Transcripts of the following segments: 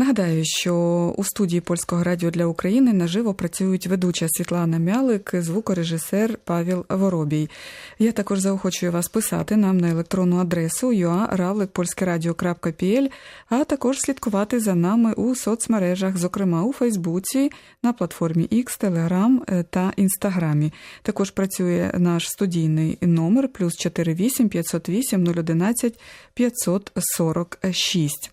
Нагадаю, що у студії Польського радіо для України наживо працюють ведуча Світлана Мялик, звукорежисер Павел Воробій. Я також заохочую вас писати нам на електронну адресу ua.ravlikpolskeраdio.pl, а також слідкувати за нами у соцмережах, зокрема у Фейсбуці, на платформі X, Telegram та Інстаграмі. Також працює наш студійний номер плюс 48 508 011 546.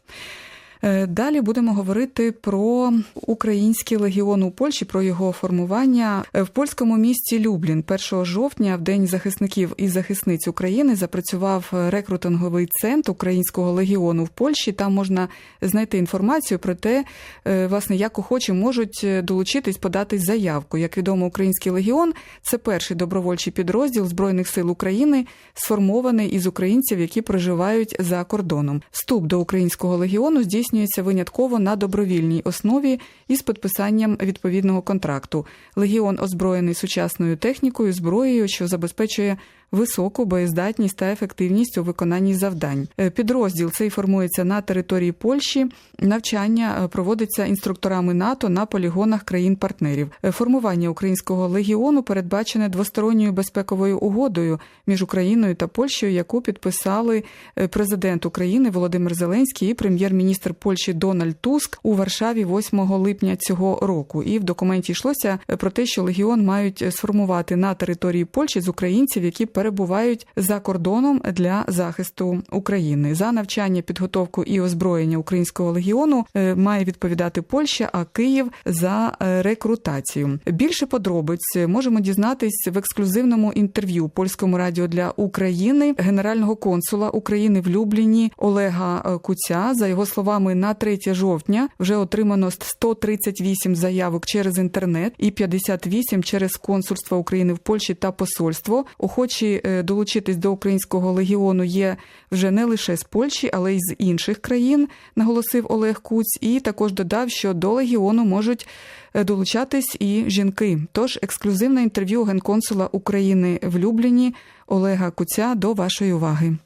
Е, Далі будемо говорити про український легіон у Польщі, про його формування Е, в польському місті Люблін. 1 жовтня, в день захисників і захисниць України, запрацював рекрутинговий центр українського легіону в Польщі. Там можна знайти інформацію про те, е, власне, як охочі можуть долучитись, подати заявку. Як відомо, український легіон це перший добровольчий підрозділ збройних сил України, сформований із українців, які проживають за кордоном. Вступ до українського легіону здійснюється винятково на добровільній основі із підписанням відповідного контракту. Легіон озброєний сучасною технікою, зброєю, що забезпечує високу боєздатність та ефективність у виконанні завдань. Е, Підрозділ цей формується на території Польщі. Навчання е, проводиться інструкторами НАТО на полігонах країн-партнерів. Е, Формування українського легіону передбачене двосторонньою безпековою угодою між Україною та Польщею, яку підписали президент України Володимир Зеленський і прем'єр-міністр Польщі Дональд Туск у Варшаві 8 липня цього року. І в документі йшлося про те, що легіон мають сформувати на території Польщі з українців, які перебувають за кордоном для захисту України. За навчання, підготовку і озброєння українського легіону е, має відповідати Польща, а Київ за е, рекрутацію. Більше подробиць можемо дізнатись в ексклюзивному інтерв'ю польському радіо для України генерального консула України в Любліні Олега е, Куця. За його словами, на 3 жовтня вже отримано 138 заявок через інтернет і 58 через консульство України в Польщі та посольство. Охочі е, долучитись до українського легіону є вже не лише з Польщі, але й з інших країн, наголосив Олег Куць, і також додав, що до легіону можуть е, долучатись і жінки. Тож ексклюзивне інтерв'ю генконсула України в Любліні Олега Куця до вашої уваги.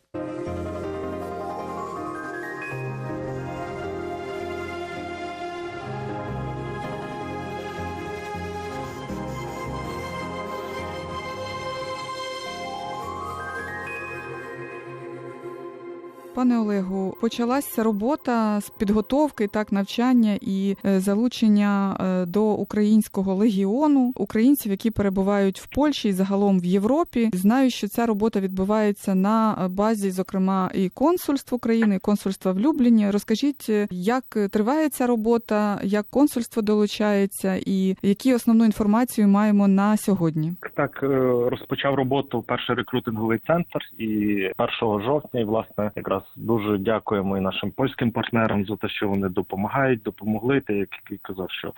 Пане Олегу, почалася робота з підготовки, так навчання і е, залучення е, до українського легіону українців, які перебувають в Польщі і загалом в Європі. Знаю, що ця робота відбувається на базі, зокрема, і консульств України, і консульства в Любліні. Розкажіть, е, як триває ця робота, як консульство долучається, і які основну інформацію маємо на сьогодні? Так е, розпочав роботу перший рекрутинговий центр, і 1 жовтня, і власне, якраз дуже дякуємо і нашим польським партнерам за те, що вони допомагають, допомогли. Та як я казав, що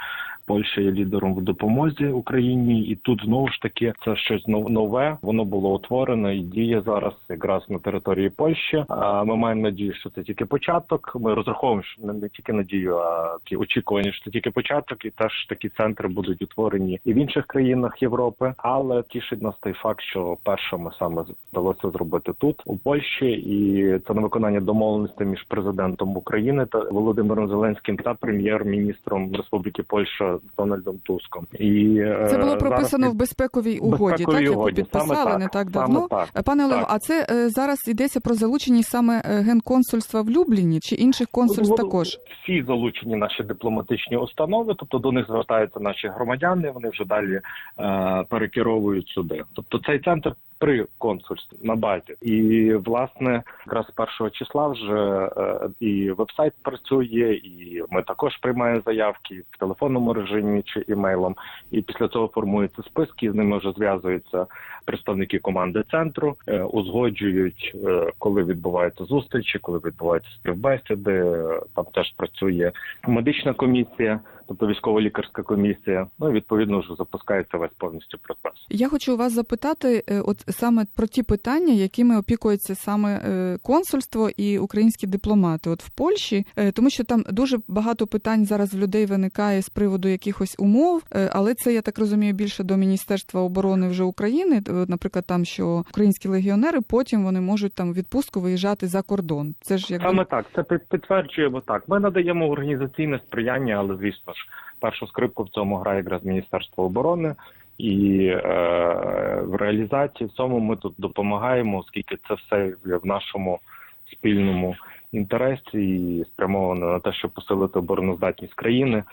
Польща є лідером в допомозі Україні, і тут знову ж таки це щось нове. Воно було утворено і діє зараз якраз на території Польщі. А ми маємо надію, що це тільки початок. Ми розраховуємо що не, не тільки надію, а такі очікування, що це тільки початок, і теж такі центри будуть утворені і в інших країнах Європи. Але тішить нас той факт, що першими саме вдалося зробити тут, у Польщі, і це на виконання домовленостей між президентом України та Володимиром Зеленським та прем'єр-міністром Республіки Польща Дональдом Туском. І е, Це було прописано від- в безпековій угоді, безпековій так яку підписали Саме не так саме давно. так. Е, Пане Олего, а це е, зараз йдеться про залучені саме генконсульства в Любліні чи інших консульств також? Всі залучені наші дипломатичні установи, тобто до них звертаються наші громадяни. Вони вже далі е, перекеровують сюди. Тобто цей центр при консульстві на базі, і власне якраз першого числа вже е, і вебсайт працює, і ми також приймаємо заявки в телефонному режимі чи імейлом. І після цього формуються списки. З ними вже зв'язуються представники команди центру, е, узгоджують, е, коли відбуваються зустрічі, коли відбуваються співбесіди. Там теж працює медична комісія. Тобто військово-лікарська комісія. Ну і відповідно вже запускається весь повністю процес. Я хочу вас запитати, е, от саме про ті питання, якими опікується саме е, консульство і українські дипломати, от в Польщі, е, тому що там дуже багато питань зараз в людей виникає з приводу якихось умов, але це я так розумію більше до Міністерства оборони вже України. Наприклад, там що українські легіонери потім вони можуть там відпустку виїжджати за кордон. Це ж якби Саме так, це під- підтверджуємо так. Ми надаємо організаційне сприяння, але звісно ж, першу скрипку в цьому грає якраз Міністерство оборони. І е, в реалізації цьому ми тут допомагаємо, оскільки це все в нашому спільному інтересі і спрямовано на те, щоб посилити обороноздатність країни.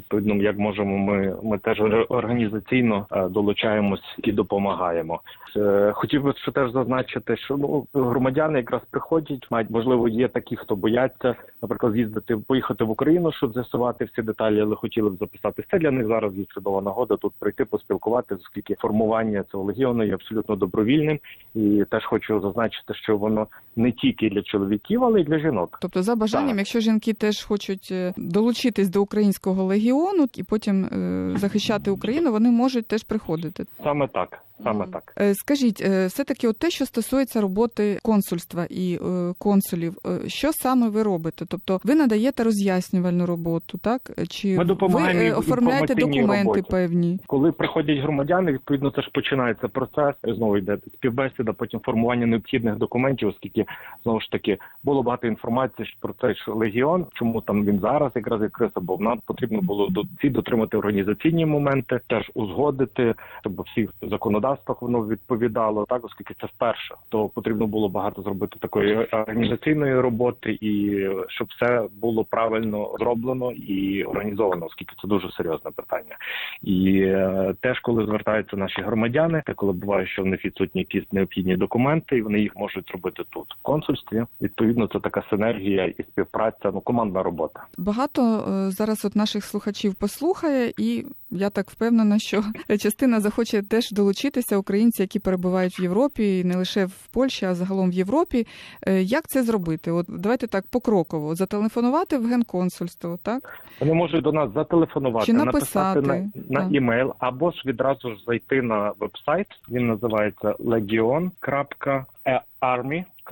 Відповідно, як можемо, ми, ми теж організаційно е, долучаємось і допомагаємо. Е, Хотів би ще теж зазначити, що ну громадяни якраз приходять, мають можливо, є такі, хто бояться, наприклад, з'їздити поїхати в Україну, щоб з'ясувати всі деталі, але хотіли б записатися. Це для них зараз є чудова нагода тут прийти, поспілкуватися, оскільки формування цього легіону є абсолютно добровільним. І теж хочу зазначити, що воно не тільки для чоловіків, але й для жінок. Тобто, за бажанням, Так. якщо жінки теж хочуть е, долучитись до українського легіону і потім е, захищати Україну, вони можуть теж приходити. Саме так, саме так. Е, Скажіть, е, все-таки от те, що стосується роботи консульства і е, консулів, е, що саме ви робите? Тобто ви надаєте роз'яснювальну роботу, так? Чи Ми допомагаємо ви е, оформляєте документи роботі. певні? Коли приходять громадяни, відповідно це ж починається процес. Знову йде співбесіда, потім формування необхідних документів, оскільки знову ж таки було багато інформації про те, що легіон, чому там він зараз якраз відкрився, бо нам потрібно було до ці дотримати організаційні моменти, теж узгодити, щоб всіх законодавствах воно відповідало. Так, оскільки це вперше, то потрібно було багато зробити такої організаційної роботи, і щоб все було правильно зроблено і організовано, оскільки це дуже серйозне питання. І е, теж коли звертаються наші громадяни, та коли буває, що в них відсутні якісь необхідні документи, і вони їх можуть робити тут в консульстві. Відповідно, це така синергія і співпраця, ну командна робота. Багато е, зараз от наших слухачів послухає, і я так впевнена, що частина захоче теж долучитися українці, які перебувають в Європі, і не лише в Польщі, а загалом в Європі. Е, Як це зробити? От давайте так покроково зателефонувати в генконсульство, так Вони можуть до нас зателефонувати, Чи написати, написати на, на імейл, або ж відразу ж зайти на вебсайт. Він називається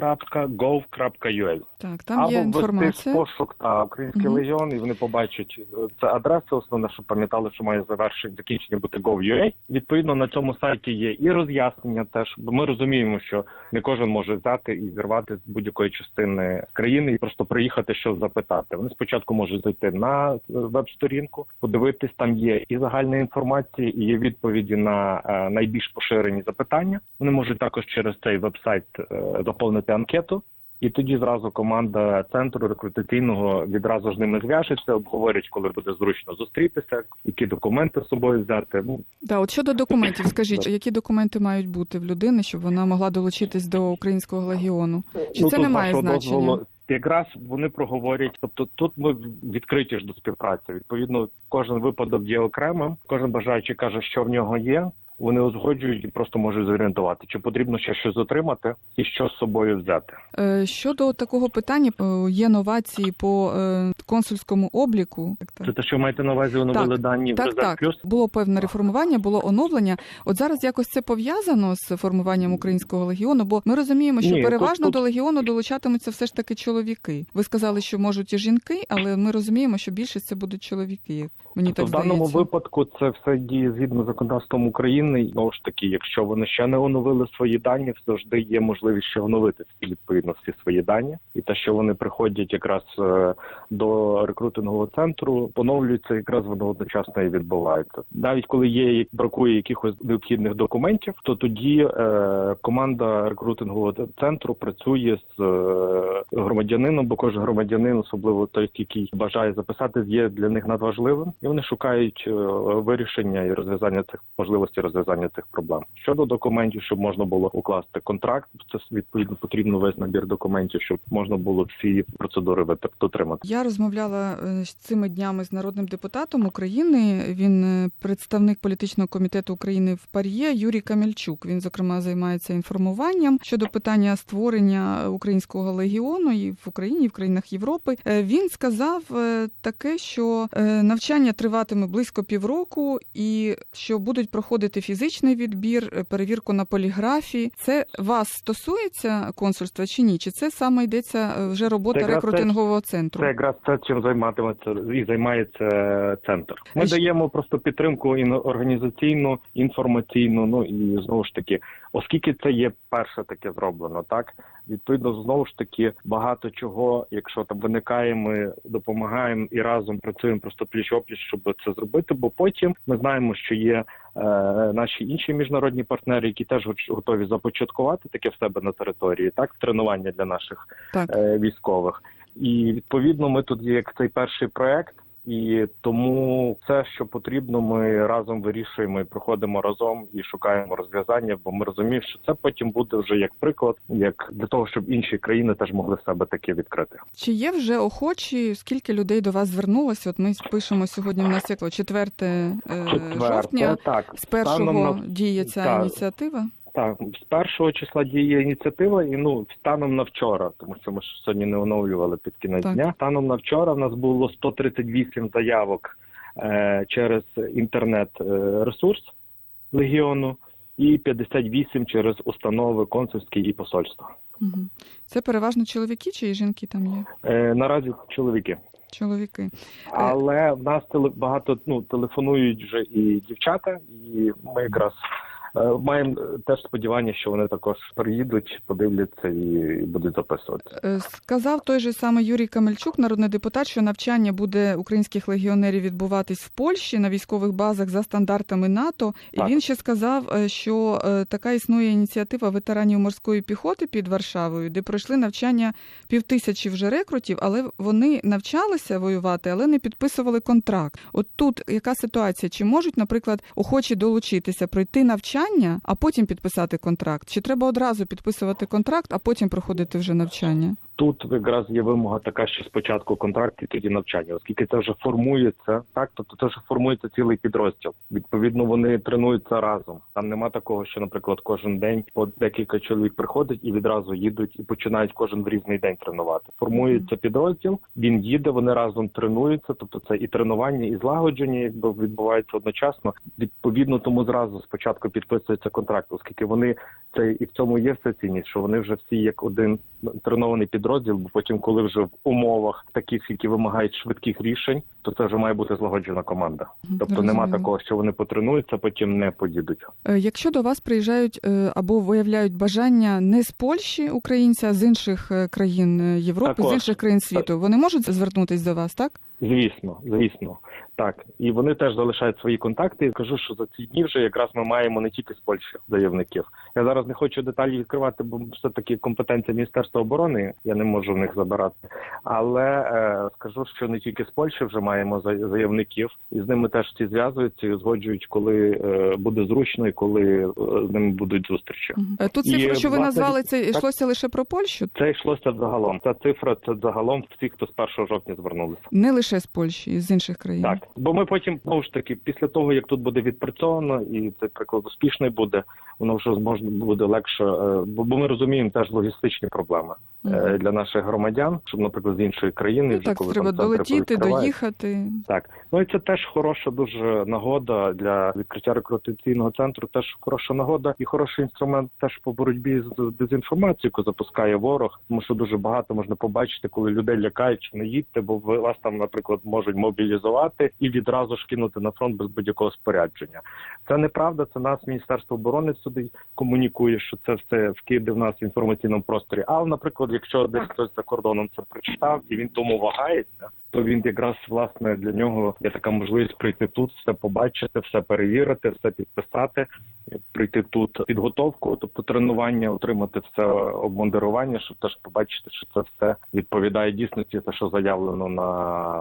legion.army.gov.ua. так, там або є інформація. Або пошук та український Мгм. легіон, і вони побачать е, це адреса. Основне, що пам'ятали, що має завершення закінчення бути gov.ua. Відповідно, на цьому сайті є і роз'яснення. Теж бо ми розуміємо, що не кожен може взяти і зірвати з будь-якої частини країни і просто приїхати, щоб запитати. Вони спочатку можуть зайти на веб-сторінку, подивитись, там є і загальна інформація, і є відповіді на е, найбільш поширені запитання. Вони можуть також через цей веб-сайт е, заповнити анкету. І тоді зразу команда центру рекрутаційного відразу ж ними зв'яжеться, обговорять, коли буде зручно зустрітися, які документи з собою взяти. Ну Да, от щодо документів, скажіть, які документи мають бути в людини, щоб вона могла долучитись до українського легіону? Чи ну, це не має значення? дозволу, Якраз вони проговорять, тобто тут ми відкриті ж до співпраці. Відповідно, кожен випадок є окремим. Кожен бажаючий каже, що в нього є. Вони узгоджують і просто можуть зорієнтувати, чи потрібно ще щось отримати і що з собою взяти. Е, Щодо такого питання, е, є новації по е, консульському обліку. Так, так. Це те, що ви маєте на увазі, оновили Так, дані в Так, Резерв так, Плюс. було певне реформування, було оновлення. От зараз якось це пов'язано з формуванням українського легіону, бо ми розуміємо, що Ні, переважно тут- до легіону долучатимуться все ж таки чоловіки. Ви сказали, що можуть і жінки, але ми розуміємо, що більшість це будуть чоловіки. Мені так в даному здається. випадку це все діє згідно з законодавством України. І, Знову ж таки, якщо вони ще не оновили свої дані, завжди є можливість ще оновити відповідно всі свої дані. І те, що вони приходять якраз е, до рекрутингового центру, поновлюється якраз воно одночасно і відбувається. Навіть коли є бракує якихось необхідних документів, то тоді е, команда рекрутингового центру працює з е, громадянином, бо кожен громадянин, особливо той, який бажає записати, є для них надважливим, і вони шукають е, вирішення і розв'язання цих можливостей розв'язання цих проблем. Щодо документів, щоб можна було укласти контракт, це відповідно потрібно весь набір документів, щоб можна було всі процедури дотримати. Я розмовляла е, цими днями з народним депутатом України. Він е, представник політичного комітету України в Пар'є Юрій Камельчук. Він зокрема займається інформуванням щодо питання створення українського легіону і в Україні, і в країнах Європи. Е, Він сказав е, таке, що е, навчання триватиме близько півроку, і що будуть проходити фізичний відбір, перевірку на поліграфі. Це вас стосується консульства чи ні? Чи це саме йдеться вже робота Це рекрутингового центру? Це якраз те, чим займатиметься і займається центр. Ми А даємо просто підтримку і організаційну, інформаційну. Ну і знову ж таки, оскільки це є перше таке зроблено, так відповідно знову ж таки багато чого, якщо там виникає, ми допомагаємо і разом працюємо просто пліч опліч, щоб це зробити. Бо потім ми знаємо, що є е, наші інші міжнародні партнери, які теж готові започаткувати таке в себе на території, так тренування для наших Так. е, військових. І відповідно, ми тут є як цей перший проект, і тому все, що потрібно, ми разом вирішуємо і проходимо разом і шукаємо розв'язання, бо ми розуміємо, що це потім буде вже як приклад, як для того, щоб інші країни теж могли в себе таке відкрити. Чи є вже охочі? Скільки людей до вас звернулося? От ми пишемо сьогодні. У нас як 4 жовтня. так З першого на- діє ця так. ініціатива. Так, з першого числа діє ініціатива, і ну станом на вчора, тому що ми ж сьогодні не оновлювали під кінець Так. дня. Станом на вчора в нас було 138 заявок е, через інтернет е, легіону, і 58 через установи консульські і посольства. Угу. Це переважно чоловіки чи і жінки там є? Е, наразі чоловіки. Чоловіки. Але в нас багато ну телефонують вже і дівчата, і ми якраз е, маємо е, теж сподівання, що вони також приїдуть, подивляться і, будуть записувати. Е, Сказав той же самий Юрій Камельчук, народний депутат, що навчання буде українських легіонерів відбуватись в Польщі на військових базах за стандартами НАТО. І Так. він ще сказав, е, що е, така існує ініціатива ветеранів морської піхоти під Варшавою, де пройшли навчання півтисячі вже рекрутів, але вони навчалися воювати, але не підписували контракт. От тут яка ситуація? Чи можуть, наприклад, охочі долучитися, пройти навчання, а потім підписати контракт? Чи треба одразу підписувати контракт, а потім проходити вже навчання? Тут якраз є вимога така, що спочатку контракт і тоді навчання, оскільки це вже формується, так тобто це вже формується цілий підрозділ. Відповідно, вони тренуються разом. Там нема такого, що, наприклад, кожен день по декілька чоловік приходить і відразу їдуть і починають кожен в різний день тренувати. Формується підрозділ, він їде, вони разом тренуються. Тобто, це і тренування, і злагодження, якби відбувається одночасно. Відповідно, тому зразу спочатку підписується контракт, оскільки вони це і в цьому є вся цінність, що вони вже всі як один тренований підрозділ, бо потім, коли вже в умовах таких, які вимагають швидких рішень, то це вже має бути злагоджена команда. Тобто нема такого, що вони потренуються, потім не поїдуть. Е, Якщо до вас приїжджають е, або виявляють бажання не з Польщі українця, а з інших е, країн Європи, Також. з інших країн світу, вони можуть звернутися до вас, так? Звісно, звісно, так і вони теж залишають свої контакти. Кажу, що за ці дні вже якраз ми маємо не тільки з Польщі заявників. Я зараз не хочу деталі відкривати, бо все таки компетенція Міністерства оборони. Я не можу в них забирати. Але е, скажу, що не тільки з Польщі вже маємо заявників, і з ними теж всі зв'язуються і узгоджують, коли е, буде зручно і коли е, з ними будуть зустрічі. Е, Тут І, цифру, що ви власне, назвали, це так. йшлося лише про Польщу, Це йшлося загалом. Ця цифра це загалом всі, хто з 1 жовтня звернулися. не лише з Польщі, і з інших країн. Так, бо ми потім знову ж таки, після того як тут буде відпрацьовано, і цей приклад успішний буде, воно вже зможна буде легше, е, бо, бо ми розуміємо теж логістичні проблеми е, для наших громадян, щоб, наприклад, з іншої країни Ну, вже так, коли треба там долетіти, доїхати. Так, ну і це теж хороша дуже нагода для відкриття рекрутаційного центру. Теж хороша нагода і хороший інструмент теж по боротьбі з дезінформацією, яку запускає ворог. Тому що дуже багато можна побачити, коли людей лякають, що не їдьте, бо ви- вас там, наприклад, можуть мобілізувати і відразу ж кинути на фронт без будь-якого спорядження. Це неправда. Це нас міністерство оборони сюди комунікує, що це все вкиде в нас в інформаційному просторі. Але, наприклад, якщо десь хтось за кордоном це прочитав і він тому вагається, то він якраз власне для нього є така можливість прийти тут, все побачити, все перевірити, все підписати, прийти тут підготовку, тобто тренування, отримати все обмундирування, щоб теж побачити, що це все відповідає дійсності, те, що заявлено на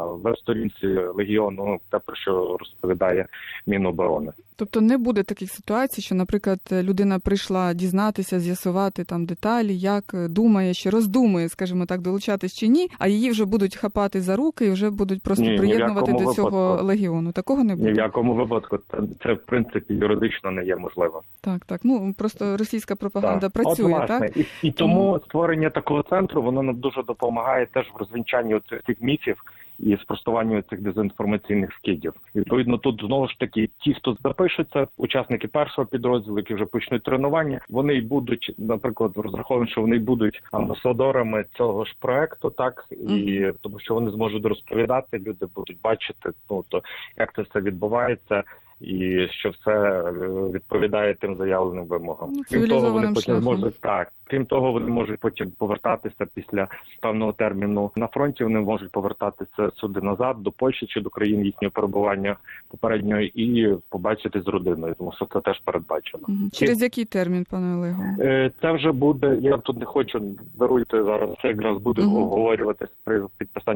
веб-сторінці легіону, ну, те про що розповідає Міноборони. Тобто не буде таких ситуацій, що, наприклад, людина прийшла дізнатися, з'ясувати там деталі, як е, думає, чи роздумує, скажімо так, долучатись чи ні, а її вже будуть хапати за руки і вже будуть просто Ні, ні приєднувати до цього випадку. легіону. Такого не Ні буде. в якому випадку це, в принципі юридично не є можливо. Так, так. Ну просто російська пропаганда Так. працює, От, власне, так? І, і тому створення такого центру воно нам дуже допомагає теж в розвінчанні цих міфів і спростуванню цих дезінформаційних скидів. Відповідно, тут знову ж таки ті, хто запишуться, учасники першого підрозділу, які вже почнуть тренування, вони й будуть, наприклад, розраховані, що вони будуть амбасадорами цього ж проекту, так і тому, що вони зможуть розповідати, люди будуть бачити, ну то як це все відбувається. І що все е, відповідає тим заявленим вимогам. Ну, Крім того, вони потім шляхом. зможуть так. Крім того, вони можуть потім повертатися після певного терміну на фронті. Вони можуть повертатися сюди назад до Польщі чи до країн їхнього перебування попереднього і побачити з родиною, тому що це теж передбачено. Мгм. Через який термін, пане Олегу? Е, Це вже буде. Я тут не хочу даруйте зараз. Це якраз буде Мгм. обговорюватись при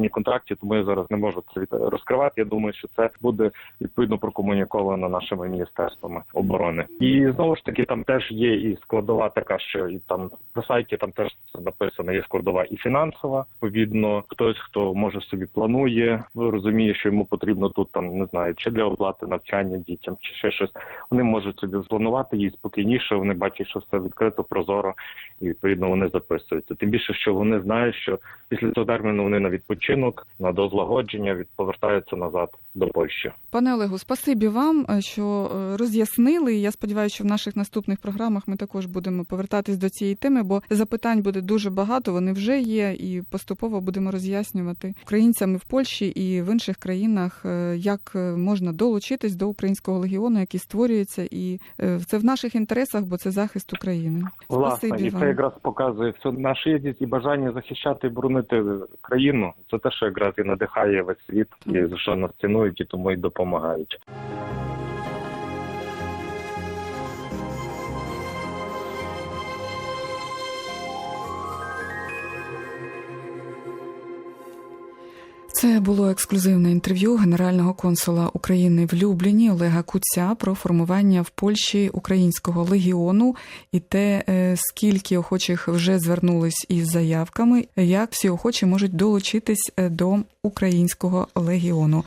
підписанні контрактів, тому я зараз не можу це розкривати. Я думаю, що це буде відповідно прокомуніковано нашими міністерствами оборони. І знову ж таки, там теж є і складова така, що і там на сайті там теж написано є складова і фінансова. Відповідно, хтось хто може собі планує, ну, розуміє, що йому потрібно тут там не знаю, чи для оплати навчання дітям, чи ще щось. Вони можуть собі спланувати її спокійніше. Вони бачать, що все відкрито, прозоро, і відповідно вони записуються. Тим більше, що вони знають, що після цього терміну вони на відпочинок, на дозлагодження від повертаються назад до Польщі. Пане Олегу, спасибі вам, е, що е, роз'яснили. Я сподіваюся, що в наших наступних програмах ми також будемо повертатись до цієї теми, бо запитань буде дуже багато. Вони вже є, і поступово будемо роз'яснювати українцям в Польщі і в інших країнах, е, як можна долучитись до українського легіону, який створюється, і це в наших інтересах, бо це захист України. Власне, Спасибі і вам. це якраз показує все наша єдність і бажання захищати і боронити країну. Це те, що якраз і надихає весь світ, і за що нас цінують, і тому й допомагають. Це було ексклюзивне інтерв'ю генерального консула України в Любліні Олега Куця про формування в Польщі українського легіону і те, е, скільки охочих вже звернулись із заявками, як всі охочі можуть долучитись е, до українського легіону.